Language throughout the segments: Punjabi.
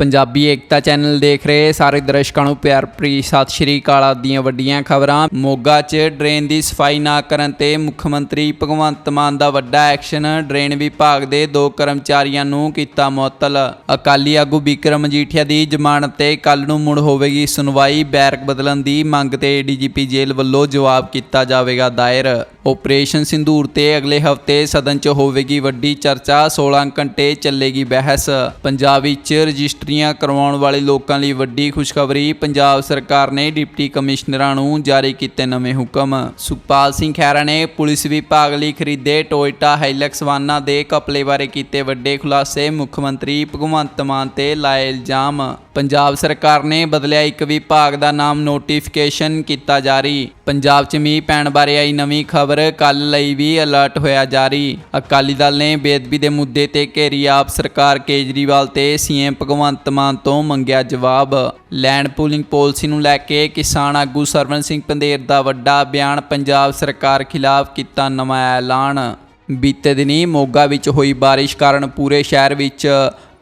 ਪੰਜਾਬੀ ਏਕਤਾ ਚੈਨਲ ਦੇਖ ਰਹੇ ਸਾਰੇ ਦਰਸ਼ਕਾਂ ਨੂੰ ਪਿਆਰ ਭਰੀ ਸਤਿ ਸ਼੍ਰੀ ਅਕਾਲ ਆਦਿ ਦੀਆਂ ਵੱਡੀਆਂ ਖਬਰਾਂ। ਮੋਗਾ 'ਚ ਡਰੇਨ ਦੀ ਸਫ਼ਾਈ ਨਾ ਕਰਨ ਤੇ ਮੁੱਖ ਮੰਤਰੀ ਭਗਵੰਤ ਮਾਨ ਦਾ ਵੱਡਾ ਐਕਸ਼ਨ, ਡਰੇਨ ਵਿਭਾਗ ਦੇ ਦੋ ਕਰਮਚਾਰੀਆਂ ਨੂੰ ਕੀਤਾ ਮੁਅੱਤਲ। ਅਕਾਲੀ ਆਗੂ ਵਿਕਰਮ ਮਜੀਠੀਆ ਦੀ ਜ਼ਮਾਨਤ ਤੇ ਕੱਲ ਨੂੰ ਮੁੜ ਹੋਵੇਗੀ ਸੁਣਵਾਈ, ਬੈਰਕ ਬਦਲਣ ਦੀ ਮੰਗ ਤੇ ਡੀਜੀਪੀ ਜੇਲ੍ਹ ਵੱਲੋਂ ਜਵਾਬ ਕੀਤਾ ਜਾਵੇਗਾ ਦਾਇਰ। ਆਪਰੇਸ਼ਨ ਸਿੰਧੂਰ ਤੇ ਅਗਲੇ ਹਫ਼ਤੇ ਸਦਨ 'ਚ ਹੋਵੇਗੀ ਵੱਡੀ ਚਰਚਾ 16 ਘੰਟੇ ਚੱਲੇਗੀ ਬਹਿਸ। ਪੰਜਾਬ ਵਿੱਚ ਰਜਿਸਟਰ ਰਜਿਸਟਰੀਆਂ ਕਰਵਾਉਣ ਵਾਲੇ ਲੋਕਾਂ ਲਈ ਵੱਡੀ ਖੁਸ਼ਖਬਰੀ। ਪੰਜਾਬ ਸਰਕਾਰ ਨੇ ਡਿਪਟੀ ਕਮਿਸ਼ਨਰਾਂ ਨੂੰ ਜਾਰੀ ਕੀਤੇ ਨਵੇਂ ਹੁਕਮ। ਸੁਖਪਾਲ ਸਿੰਘ ਖਹਿਰਾ ਨੇ ਪੁਲਿਸ ਵਿਭਾਗ ਲਈ ਖਰੀਦੇ ਟੋਇਟਾ ਹਾਈਲੈਕਸ ਵਾਹਨਾਂ ਦੇ ਕਪਲੇ ਬਾਰੇ ਕੀਤੇ ਵੱਡੇ ਖੁਲਾਸੇ। ਮੁੱਖ ਮੰਤਰੀ ਭਗਵੰਤ ਮਾਨ ਤੇ ਲਾਏ ਇਲਜ਼ਾਮ। ਪੰਜਾਬ ਸਰਕਾਰ ਨੇ ਬਦਲਿਆ ਇੱਕ ਵਿਭਾਗ ਦਾ ਨਾਮ ਨੋਟੀਫਿਕੇਸ਼ਨ ਕੀਤਾ ਜਾਰੀ। ਪੰਜਾਬ 'ਚ ਮੀਂਹ ਪੈਣ ਬਾਰੇ ਆਈ ਨਵੀਂ ਖਬਰ ਕੱਲ ਲਈ ਵੀ ਅਲਰਟ ਹੋਇਆ ਜਾਰੀ। ਅਕਾਲੀ ਦਲ ਨੇ ਬੇਦਬੀ ਦੇ ਮੁੱਦੇ ਤੇ ਘੇਰੀ ਆਪ ਸਰਕਾਰ ਕੇਜਰੀਵਾਲ ਤੇ ਸੀਐਮ ਭਗਵੰਤ ਮਾਨ ਤੋਂ ਮੰਗਿਆ ਜਵਾਬ। ਲੈਂਡ ਪੂਲਿੰਗ ਪਾਲਿਸੀ ਨੂੰ ਲੈ ਕੇ ਕਿਸਾਨ ਆਗੂ ਸਰਵਨ ਸਿੰਘ ਪੰਦੇਰ ਦਾ ਵੱਡਾ ਬਿਆਨ ਪੰਜਾਬ ਸਰਕਾਰ ਖਿਲਾਫ ਕੀਤਾ ਨਵਾਂ ਐਲਾਨ। ਬੀਤੇ ਦਿਨੀ ਮੋਗਾ ਵਿੱਚ ਹੋਈ ਬਾਰਿਸ਼ ਕਾਰਨ ਪੂਰੇ ਸ਼ਹਿਰ ਵਿੱਚ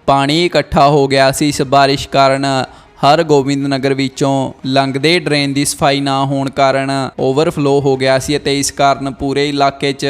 ਪਾਣੀ ਇਕੱਠਾ ਹੋ ਗਿਆ ਸੀ। ਇਸ ਬਾਰਿਸ਼ ਕਾਰਨ ਹਰ ਗੋਬਿੰਦ ਨਗਰ ਵਿੱਚੋਂ ਲੰਘਦੇ ਡਰੇਨ ਦੀ ਸਫ਼ਾਈ ਨਾ ਹੋਣ ਕਾਰਨ ਓਵਰਫਲੋ ਹੋ ਗਿਆ ਸੀ ਅਤੇ ਇਸ ਕਾਰਨ ਪੂਰੇ ਇਲਾਕੇ 'ਚ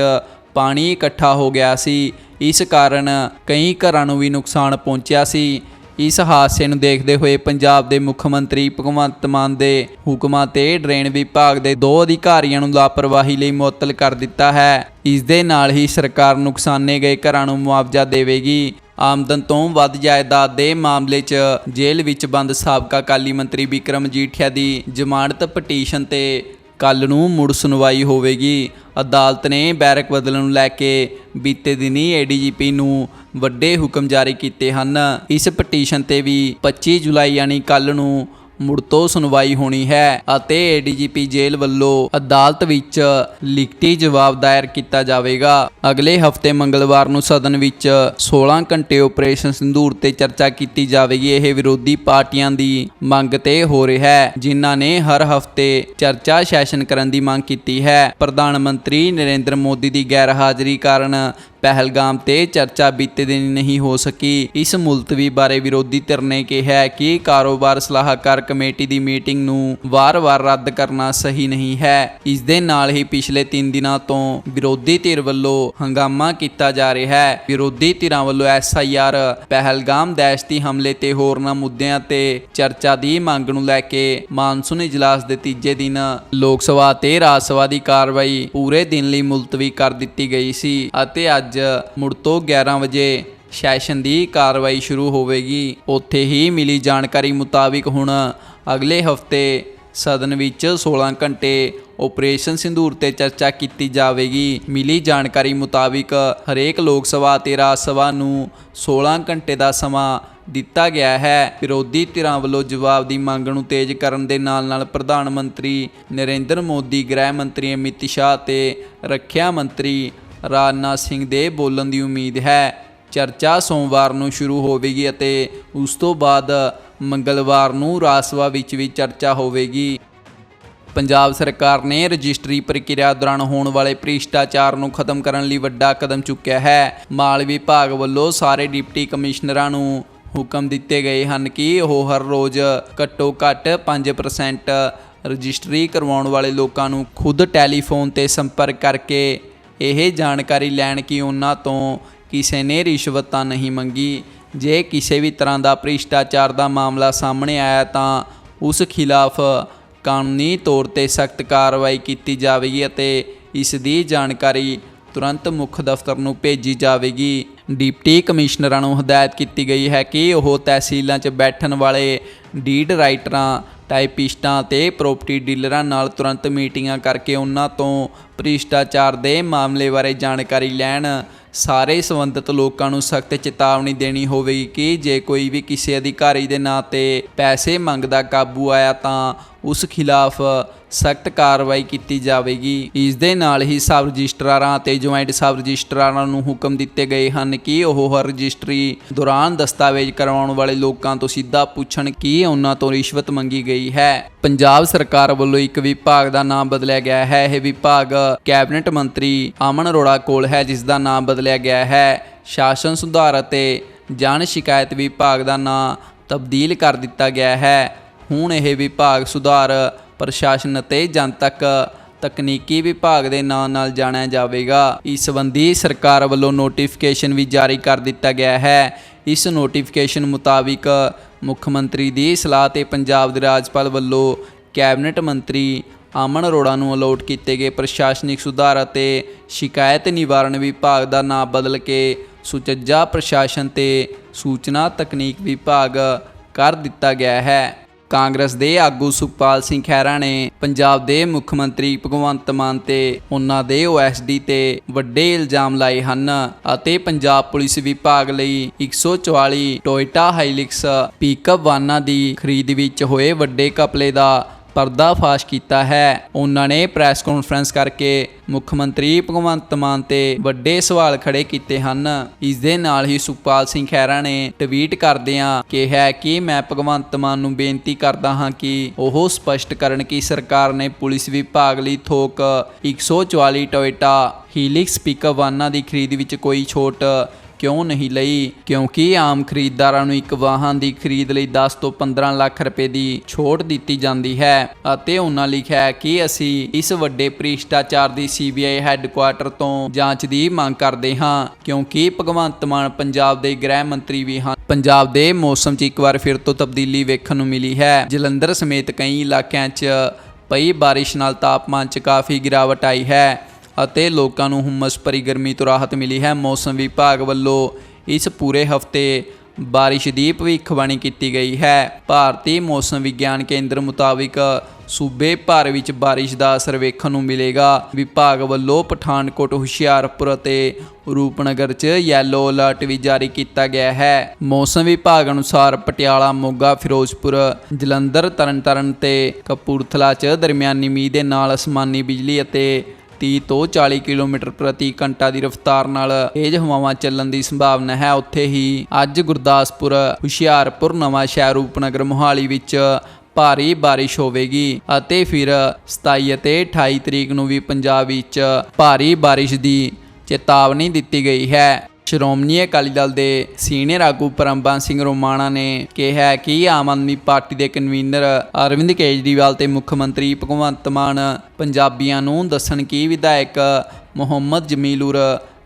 ਪਾਣੀ ਇਕੱਠਾ ਹੋ ਗਿਆ ਸੀ। ਇਸ ਕਾਰਨ ਕਈ ਘਰਾਂ ਨੂੰ ਵੀ ਨੁਕਸਾਨ ਪਹੁੰਚਿਆ ਸੀ। ਇਸ ਹਾਦਸੇ ਨੂੰ ਦੇਖਦੇ ਹੋਏ ਪੰਜਾਬ ਦੇ ਮੁੱਖ ਮੰਤਰੀ ਭਗਵੰਤ ਮਾਨ ਦੇ ਹੁਕਮਾਂ ਤੇ ਡਰੇਨ ਵਿਭਾਗ ਦੇ ਦੋ ਅਧਿਕਾਰੀਆਂ ਨੂੰ ਲਾਪਰਵਾਹੀ ਲਈ ਮੁਅੱਤਲ ਕਰ ਦਿੱਤਾ ਹੈ। ਇਸ ਦੇ ਨਾਲ ਹੀ ਸਰਕਾਰ ਨੁਕਸਾਨੇ ਗਏ ਘਰਾਂ ਨੂੰ ਮੁਆਵਜ਼ਾ ਦੇਵੇਗੀ। ਆਮਦਨ ਤੋਂ ਵੱਧ ਜਾਇਦਾਦ ਦੇ ਮਾਮਲੇ 'ਚ ਜੇਲ੍ਹ ਵਿੱਚ ਬੰਦ ਸਾਬਕਾ ਕਾਲੀ ਮੰਤਰੀ ਵਿਕਰਮ ਜੀਠਿਆ ਦੀ ਜ਼ਮਾਨਤ ਪਟੀਸ਼ਨ ਤੇ ਕੱਲ ਨੂੰ ਮੁੜ ਸੁਣਵਾਈ ਹੋਵੇਗੀ। ਅਦਾਲਤ ਨੇ ਬੈਰਕ ਬਦਲਣ ਨੂੰ ਲੈ ਕੇ ਬੀਤੇ ਦਿਨੀ ਏਡੀਜੀਪੀ ਨੂੰ ਵੱਡੇ ਹੁਕਮ ਜਾਰੀ ਕੀਤੇ ਹਨ। ਇਸ ਪਟੀਸ਼ਨ ਤੇ ਵੀ 25 ਜੁਲਾਈ ਯਾਨੀ ਕੱਲ ਨੂੰ ਮੁੜ ਤੋਂ ਸੁਣਵਾਈ ਹੋਣੀ ਹੈ ਅਤੇ ਏਡੀਜੀਪੀ ਜੇਲ੍ਹ ਵੱਲੋਂ ਅਦਾਲਤ ਵਿੱਚ ਲਿਖਤੀ ਜਵਾਬ ਦਾਇਰ ਕੀਤਾ ਜਾਵੇਗਾ। ਅਗਲੇ ਹਫ਼ਤੇ ਮੰਗਲਵਾਰ ਨੂੰ ਸਦਨ ਵਿੱਚ 16 ਘੰਟੇ ਆਪਰੇਸ਼ਨ ਸਿੰਧੂਰ ਤੇ ਚਰਚਾ ਕੀਤੀ ਜਾਵੇਗੀ। ਇਹ ਵਿਰੋਧੀ ਪਾਰਟੀਆਂ ਦੀ ਮੰਗ ਤੇ ਹੋ ਰਿਹਾ ਹੈ, ਜਿਨ੍ਹਾਂ ਨੇ ਹਰ ਹਫ਼ਤੇ ਚਰਚਾ ਸੈਸ਼ਨ ਕਰਨ ਦੀ ਮੰਗ ਕੀਤੀ ਹੈ। ਪ੍ਰਧਾਨ ਮੰਤਰੀ ਨਰਿੰਦਰ ਮੋਦੀ ਦੀ ਗੈਰ ਹਾਜ਼ਰੀ ਕਾਰਨ ਪਹਿਲਗਾਮ ਤੇ ਚਰਚਾ ਬੀਤੇ ਦਿਨ ਨਹੀਂ ਹੋ ਸਕੀ। ਇਸ ਮੁਲਤਵੀ ਬਾਰੇ ਵਿਰੋਧੀ ਧਿਰ ਨੇ ਕਿਹਾ ਕਿ ਕਾਰੋਬਾਰ ਸਲਾਹਕਾਰ ਕਮੇਟੀ ਦੀ ਮੀਟਿੰਗ ਨੂੰ ਵਾਰ-ਵਾਰ ਰੱਦ ਕਰਨਾ ਸਹੀ ਨਹੀਂ ਹੈ। ਇਸ ਦੇ ਨਾਲ ਹੀ ਪਿਛਲੇ 3 ਦਿਨਾਂ ਤੋਂ ਵਿਰੋਧੀ ਧਿਰ ਵੱਲੋਂ ਹੰਗਾਮਾ ਕੀਤਾ ਜਾ ਰਿਹਾ ਹੈ। ਵਿਰੋਧੀ ਧਿਰਾਂ ਵੱਲੋਂ ਐਸਆਈਆਰ ਪਹਿਲਗਾਮ ਦਹਿਸ਼ਤੀ ਹਮਲੇ ਤੇ ਹੋਰਨਾਂ ਮੁੱਦਿਆਂ ਤੇ ਚਰਚਾ ਦੀ ਮੰਗ ਨੂੰ ਲੈ ਕੇ ਮਾਨਸੂਨ ਇਜਲਾਸ ਦੇ ਤੀਜੇ ਦਿਨ ਲੋਕ ਸਭਾ ਤੇ ਰਾਜ ਸਭਾ ਦੀ ਕਾਰਵਾਈ ਪੂਰੇ ਦਿਨ ਲਈ ਮੁਲਤਵੀ ਕਰ ਦਿੱਤੀ ਗਈ ਸੀ ਅਤੇ ਅੱਜ ਅੱਜ ਮੁੜ ਤੋਂ 11 ਵਜੇ ਸੈਸ਼ਨ ਦੀ ਕਾਰਵਾਈ ਸ਼ੁਰੂ ਹੋਵੇਗੀ। ਉੱਥੇ ਹੀ ਮਿਲੀ ਜਾਣਕਾਰੀ ਮੁਤਾਬਿਕ ਹੁਣ ਅਗਲੇ ਹਫ਼ਤੇ ਸਦਨ ਵਿੱਚ 16 ਘੰਟੇ ਆਪਰੇਸ਼ਨ ਸਿੰਧੂਰ ਤੇ ਚਰਚਾ ਕੀਤੀ ਜਾਵੇਗੀ। ਮਿਲੀ ਜਾਣਕਾਰੀ ਮੁਤਾਬਿਕ ਹਰੇਕ ਲੋਕ ਸਭਾ ਤੇ ਰਾਜ ਸਭਾ ਨੂੰ 16 ਘੰਟੇ ਦਾ ਸਮਾਂ ਦਿੱਤਾ ਗਿਆ ਹੈ। ਵਿਰੋਧੀ ਧਿਰਾਂ ਵੱਲੋਂ ਜਵਾਬ ਦੀ ਮੰਗ ਨੂੰ ਤੇਜ਼ ਕਰਨ ਦੇ ਨਾਲ-ਨਾਲ ਪ੍ਰਧਾਨ ਮੰਤਰੀ ਨਰਿੰਦਰ ਮੋਦੀ, ਗ੍ਰਹਿ ਮੰਤਰੀ ਅਮਿਤ ਸ਼ਾਹ ਤੇ ਰੱਖਿਆ ਮੰਤਰੀ ਰਾਜਨਾਥ ਸਿੰਘ ਦੇ ਬੋਲਣ ਦੀ ਉਮੀਦ ਹੈ। ਚਰਚਾ ਸੋਮਵਾਰ ਨੂੰ ਸ਼ੁਰੂ ਹੋਵੇਗੀ ਅਤੇ ਉਸ ਤੋਂ ਬਾਅਦ ਮੰਗਲਵਾਰ ਨੂੰ ਰਾਜ ਸਭਾ ਵਿੱਚ ਵੀ ਚਰਚਾ ਹੋਵੇਗੀ। ਪੰਜਾਬ ਸਰਕਾਰ ਨੇ ਰਜਿਸਟਰੀ ਪ੍ਰਕਿਰਿਆ ਦੌਰਾਨ ਹੋਣ ਵਾਲੇ ਭ੍ਰਿਸ਼ਟਾਚਾਰ ਨੂੰ ਖਤਮ ਕਰਨ ਲਈ ਵੱਡਾ ਕਦਮ ਚੁੱਕਿਆ ਹੈ। ਮਾਲ ਵਿਭਾਗ ਵੱਲੋਂ ਸਾਰੇ ਡਿਪਟੀ ਕਮਿਸ਼ਨਰਾਂ ਨੂੰ ਹੁਕਮ ਦਿੱਤੇ ਗਏ ਹਨ ਕਿ ਉਹ ਹਰ ਰੋਜ਼ ਘੱਟੋ ਘੱਟ 5% ਰਜਿਸਟਰੀ ਕਰਵਾਉਣ ਵਾਲੇ ਲੋਕਾਂ ਨੂੰ ਖੁਦ ਟੈਲੀਫੋਨ ਤੇ ਸੰਪਰਕ ਕਰਕੇ ਇਹ ਜਾਣਕਾਰੀ ਲੈਣ ਕਿ ਉਹਨਾਂ ਤੋਂ ਕਿਸੇ ਨੇ ਰਿਸ਼ਵਤ ਤਾਂ ਨਹੀਂ ਮੰਗੀ। ਜੇ ਕਿਸੇ ਵੀ ਤਰ੍ਹਾਂ ਦਾ ਭ੍ਰਿਸ਼ਟਾਚਾਰ ਦਾ ਮਾਮਲਾ ਸਾਹਮਣੇ ਆਇਆ ਤਾਂ ਉਸ ਖਿਲਾਫ ਕਾਨੂੰਨੀ ਤੌਰ ਤੇ ਸਖਤ ਕਾਰਵਾਈ ਕੀਤੀ ਜਾਵੇਗੀ ਅਤੇ ਇਸ ਦੀ ਜਾਣਕਾਰੀ ਤੁਰੰਤ ਮੁੱਖ ਦਫ਼ਤਰ ਨੂੰ ਭੇਜੀ ਜਾਵੇਗੀ। ਡਿਪਟੀ ਕਮਿਸ਼ਨਰਾਂ ਨੂੰ ਹਦਾਇਤ ਕੀਤੀ ਗਈ ਹੈ ਕਿ ਉਹ ਤਹਿਸੀਲਾਂ 'ਚ ਬੈਠਣ ਵਾਲੇ ਡੀਡ ਰਾਈਟਰਾਂ ਟਾਈਪਿਸਟਾਂ ਤੇ ਪ੍ਰਾਪਰਟੀ ਡੀਲਰਾਂ ਨਾਲ ਤੁਰੰਤ ਮੀਟਿੰਗਾਂ ਕਰਕੇ ਉਹਨਾਂ ਤੋਂ ਭ੍ਰਿਸ਼ਟਾਚਾਰ ਦੇ ਮਾਮਲੇ ਬਾਰੇ ਜਾਣਕਾਰੀ ਲੈਣ। ਸਾਰੇ ਸੰਬੰਧਿਤ ਲੋਕਾਂ ਨੂੰ ਸਖਤ ਚੇਤਾਵਨੀ ਦੇਣੀ ਹੋਵੇਗੀ ਕਿ ਜੇ ਕੋਈ ਵੀ ਕਿਸੇ ਅਧਿਕਾਰੀ ਦੇ ਨਾਂ ਤੇ ਪੈਸੇ ਮੰਗਦਾ ਕਾਬੂ ਆਇਆ ਤਾਂ ਉਸ ਖਿਲਾਫ ਸਖਤ ਕਾਰਵਾਈ ਕੀਤੀ ਜਾਵੇਗੀ। ਇਸ ਦੇ ਨਾਲ ਹੀ ਸਬ ਰਜਿਸਟਰਾਰਾਂ ਤੇ ਜੁਆਇੰਟ ਸਬ ਰਜਿਸਟਰਾਰਾਂ ਨੂੰ ਹੁਕਮ ਦਿੱਤੇ ਗਏ ਹਨ ਕਿ ਉਹ ਹਰ ਰਜਿਸਟਰੀ ਦੌਰਾਨ ਦਸਤਾਵੇਜ਼ ਕਰਵਾਉਣ ਵਾਲੇ ਲੋਕਾਂ ਤੋਂ ਸਿੱਧਾ ਪੁੱਛਣ ਕਿ ਉਹਨਾਂ ਤੋਂ ਰਿਸ਼ਵਤ ਮੰਗੀ ਗਈ ਹੈ। ਪੰਜਾਬ ਸਰਕਾਰ ਵੱਲੋਂ ਇੱਕ ਵਿਭਾਗ ਦਾ ਨਾਮ ਬਦਲਿਆ ਗਿਆ ਹੈ। ਇਹ ਵਿਭਾਗ ਕੈਬਨਿਟ ਮੰਤਰੀ ਅਮਨ ਅਰੋੜਾ ਕੋਲ ਹੈ, ਜਿਸ ਦਾ ਨਾਮ ਬਦਲਿਆ ਗਿਆ ਹੈ। ਸ਼ਾਸਨ ਸੁਧਾਰ ਅਤੇ ਜਨ ਸ਼ਿਕਾਇਤ ਵਿਭਾਗ ਦਾ ਨਾਮ ਤਬਦੀਲ ਕਰ ਦਿੱਤਾ ਗਿਆ ਹੈ। ਹੁਣ ਇਹ ਵਿਭਾਗ ਸੁਧਾਰ ਪ੍ਰਸ਼ਾਸਨ ਅਤੇ ਜਨਤਕ ਤਕਨੀਕੀ ਵਿਭਾਗ ਦੇ ਨਾਂ ਨਾਲ ਜਾਣਿਆ ਜਾਵੇਗਾ। ਇਸ ਸੰਬੰਧੀ ਸਰਕਾਰ ਵੱਲੋਂ ਨੋਟੀਫਿਕੇਸ਼ਨ ਵੀ ਜਾਰੀ ਕਰ ਦਿੱਤਾ ਗਿਆ ਹੈ। ਇਸ ਨੋਟੀਫਿਕੇਸ਼ਨ ਮੁਤਾਬਿਕ ਮੁੱਖ ਮੰਤਰੀ ਦੀ ਸਲਾਹ ਤੇ ਪੰਜਾਬ ਦੇ ਰਾਜਪਾਲ ਵੱਲੋਂ ਕੈਬਨਿਟ ਮੰਤਰੀ ਅਮਨ ਅਰੋੜਾ ਨੂੰ ਅਲੋਟ ਕੀਤੇ ਗਏ ਪ੍ਰਸ਼ਾਸਨਿਕ ਸੁਧਾਰ ਅਤੇ ਸ਼ਿਕਾਇਤ ਨਿਵਾਰਣ ਵਿਭਾਗ ਦਾ ਨਾਮ ਬਦਲ ਕੇ ਸੁਚੱਜਾ ਪ੍ਰਸ਼ਾਸਨ ਤੇ ਸੂਚਨਾ ਤਕਨੀਕ ਵਿਭਾਗ ਕਰ ਦਿੱਤਾ ਗਿਆ ਹੈ। ਕਾਂਗਰਸ ਦੇ ਆਗੂ ਸੁਖਪਾਲ ਸਿੰਘ ਖਹਿਰਾ ਨੇ ਪੰਜਾਬ ਦੇ ਮੁੱਖ ਮੰਤਰੀ ਭਗਵੰਤ ਮਾਨ ਤੇ ਉਹਨਾਂ ਦੇ ਓਐਸਡੀ ਤੇ ਵੱਡੇ ਇਲਜ਼ਾਮ ਲਾਏ ਹਨ ਅਤੇ ਪੰਜਾਬ ਪੁਲਿਸ ਵਿਭਾਗ ਲਈ 144 ਟੋਇਟਾ ਹਾਈਲਿਕਸ ਪਿਕਅਪ ਵਾਹਨਾਂ ਦੀ ਖਰੀਦ ਵਿੱਚ ਹੋਏ ਵੱਡੇ ਕਪਲੇ ਦਾ ਪਰਦਾਫਾਸ਼ ਕੀਤਾ ਹੈ। ਉਹਨਾਂ ਨੇ ਪ੍ਰੈਸ ਕਾਨਫਰੰਸ ਕਰਕੇ ਮੁੱਖ ਮੰਤਰੀ ਭਗਵੰਤ ਮਾਨ ਤੇ ਵੱਡੇ ਸਵਾਲ ਖੜੇ ਕੀਤੇ ਹਨ। ਇਸ ਦੇ ਨਾਲ ਹੀ ਸੁਖਪਾਲ ਸਿੰਘ ਖਹਿਰਾ ਨੇ ਟਵੀਟ ਕਰਦਿਆਂ ਕਿਹਾ ਕਿ ਮੈਂ ਭਗਵੰਤ ਮਾਨ ਨੂੰ ਬੇਨਤੀ ਕਰਦਾ ਹਾਂ ਕਿ ਉਹ ਸਪਸ਼ਟ ਕਰਨ ਕਿ ਸਰਕਾਰ ਨੇ ਪੁਲਿਸ ਵਿਭਾਗ ਲਈ ਥੋਕ 144 ਟੋਇਟਾ ਹੀਲਿਕਸ ਪਿਕਅਪ ਵਾਹਨਾਂ ਦੀ ਖਰੀਦ ਵਿੱਚ ਕੋਈ ਛੋਟ ਕਿਉਂ ਨਹੀਂ ਲਈ? ਕਿਉਂਕਿ ਆਮ ਖਰੀਦਦਾਰਾਂ ਨੂੰ ਇੱਕ ਵਾਹਨ ਦੀ ਖਰੀਦ ਲਈ 10 ਤੋਂ 15 ਲੱਖ ਰੁਪਏ ਦੀ ਛੋਟ ਦਿੱਤੀ ਜਾਂਦੀ ਹੈ ਅਤੇ ਉਹਨਾਂ ਲਿਖਿਆ ਹੈ ਕਿ ਅਸੀਂ ਇਸ ਵੱਡੇ ਭ੍ਰਿਸ਼ਟਾਚਾਰ ਦੀ ਸੀਬੀਆਈ ਹੈੱਡਕੁਆਟਰ ਤੋਂ ਜਾਂਚ ਦੀ ਮੰਗ ਕਰਦੇ ਹਾਂ, ਕਿਉਂਕਿ ਭਗਵੰਤ ਮਾਨ ਪੰਜਾਬ ਦੇ ਗ੍ਰਹਿ ਮੰਤਰੀ ਵੀ ਹਨ। ਪੰਜਾਬ ਦੇ ਮੌਸਮ 'ਚ ਇੱਕ ਵਾਰ ਫਿਰ ਤੋਂ ਤਬਦੀਲੀ ਵੇਖਣ ਨੂੰ ਮਿਲੀ ਹੈ। ਜਲੰਧਰ ਸਮੇਤ ਕਈ ਇਲਾਕਿਆਂ 'ਚ ਪਈ ਬਾਰਿਸ਼ ਨਾਲ ਤਾਪਮਾਨ 'ਚ ਕਾਫੀ ਗਿਰਾਵਟ ਆਈ ਹੈ। ਅਤੇ ਲੋਕਾਂ ਨੂੰ ਹੁਮਸ ਭਰੀ ਗਰਮੀ ਤੋਂ ਰਾਹਤ ਮਿਲੀ ਹੈ। ਮੌਸਮ ਵਿਭਾਗ ਵੱਲੋਂ ਇਸ ਪੂਰੇ ਹਫ਼ਤੇ ਬਾਰਿਸ਼ ਦੀ ਭਵਿੱਖਬਾਣੀ ਕੀਤੀ ਗਈ ਹੈ। ਭਾਰਤੀ ਮੌਸਮ ਵਿਗਿਆਨ ਕੇਂਦਰ ਮੁਤਾਬਿਕ ਸੂਬੇ ਭਰ ਵਿੱਚ ਬਾਰਿਸ਼ ਦਾ ਅਸਰ ਵੇਖਣ ਨੂੰ ਮਿਲੇਗਾ। ਵਿਭਾਗ ਵੱਲੋਂ ਪਠਾਨਕੋਟ, ਹੁਸ਼ਿਆਰਪੁਰ ਅਤੇ ਰੂਪਨਗਰ 'ਚ ਯੈਲੋ ਅਲਰਟ ਵੀ ਜਾਰੀ ਕੀਤਾ ਗਿਆ ਹੈ। ਮੌਸਮ ਵਿਭਾਗ ਅਨੁਸਾਰ ਪਟਿਆਲਾ, ਮੋਗਾ, ਫਿਰੋਜ਼ਪੁਰ, ਜਲੰਧਰ, ਤਰਨਤਾਰਨ ਤੇ ਕਪੂਰਥਲਾ 'ਚ ਦਰਮਿਆਨੀ ਮੀਂਹ ਦੇ ਨਾਲ ਅਸਮਾਨੀ ਬਿਜਲੀ ਅਤੇ 30 ਤੋਂ 40 ਕਿਲੋਮੀਟਰ ਪ੍ਰਤੀ ਘੰਟਾ ਦੀ ਰਫ਼ਤਾਰ ਨਾਲ ਤੇਜ਼ ਹਵਾਵਾਂ ਚੱਲਣ ਦੀ ਸੰਭਾਵਨਾ ਹੈ। ਉੱਥੇ ਹੀ ਅੱਜ ਗੁਰਦਾਸਪੁਰ, ਹੁਸ਼ਿਆਰਪੁਰ ਨਵਾਂ ਸ਼ਹਿਰ ਰੂਪਨਗਰ ਮੋਹਾਲੀ ਵਿੱਚ ਭਾਰੀ ਬਾਰਿਸ਼ ਹੋਵੇਗੀ ਅਤੇ ਫਿਰ 27 ਅਤੇ 28 ਤਰੀਕ ਨੂੰ ਵੀ ਪੰਜਾਬ ਵਿੱਚ ਭਾਰੀ ਬਾਰਿਸ਼ ਦੀ ਚੇਤਾਵਨੀ ਦਿੱਤੀ ਗਈ ਹੈ। ਸ਼੍ਰੋਮਣੀ ਅਕਾਲੀ ਦਲ ਦੇ ਸੀਨੀਅਰ ਆਗੂ ਪਰਮਬੰਸ ਸਿੰਘ ਰੋਮਾਣਾ ਨੇ ਕਿਹਾ ਕਿ ਆਮ ਆਦਮੀ ਪਾਰਟੀ ਦੇ ਕਨਵੀਨਰ ਅਰਵਿੰਦ ਕੇਜਰੀਵਾਲ ਤੇ ਮੁੱਖ ਮੰਤਰੀ ਭਗਵੰਤ ਮਾਨ ਪੰਜਾਬੀਆਂ ਨੂੰ ਦੱਸਣ ਕਿ ਵਿਧਾਇਕ ਮੁਹੰਮਦ ਜਮੀਲੁਰ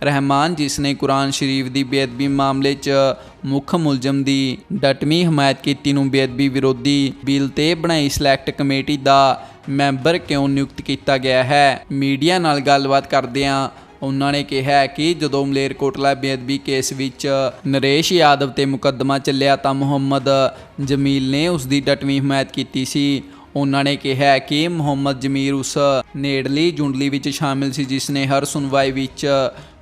ਰਹਿਮਾਨ, ਜਿਸ ਨੇ ਕੁਰਾਨ ਸ਼ਰੀਫ ਦੀ ਬੇਅਦਬੀ ਮਾਮਲੇ 'ਚ ਮੁੱਖ ਮੁਲਜ਼ਮ ਦੀ ਡਟਵੀਂ ਹਮਾਇਤ ਕੀਤੀ ਨੂੰ ਬੇਅਦਬੀ ਵਿਰੋਧੀ ਬਿੱਲ ਤੇ ਬਣਾਈ ਸਿਲੈਕਟ ਕਮੇਟੀ ਦਾ ਮੈਂਬਰ ਕਿਉਂ ਨਿਯੁਕਤ ਕੀਤਾ ਗਿਆ ਹੈ? ਮੀਡੀਆ ਨਾਲ ਗੱਲਬਾਤ ਕਰਦਿਆਂ ਉਹਨਾਂ ਨੇ ਕਿਹਾ ਕਿ ਜਦੋਂ ਮਲੇਰਕੋਟਲਾ ਬੇਅਦਬੀ ਕੇਸ ਵਿੱਚ ਨਰੇਸ਼ ਯਾਦਵ ਤੇ ਮੁਕੱਦਮਾ ਚੱਲਿਆ ਤਾਂ ਮੁਹੰਮਦ ਜਮੀਲ ਨੇ ਉਸ ਦੀ ਡਟਵੀਂ ਹਮਾਇਤ ਕੀਤੀ ਸੀ। ਉਹਨਾਂ ਨੇ ਕਿਹਾ ਕਿ ਮੁਹੰਮਦ ਜਮੀਰ ਉਸ ਨੇੜਲੀ ਜੁੰਡਲੀ ਵਿੱਚ ਸ਼ਾਮਿਲ ਸੀ, ਜਿਸ ਨੇ ਹਰ ਸੁਣਵਾਈ ਵਿੱਚ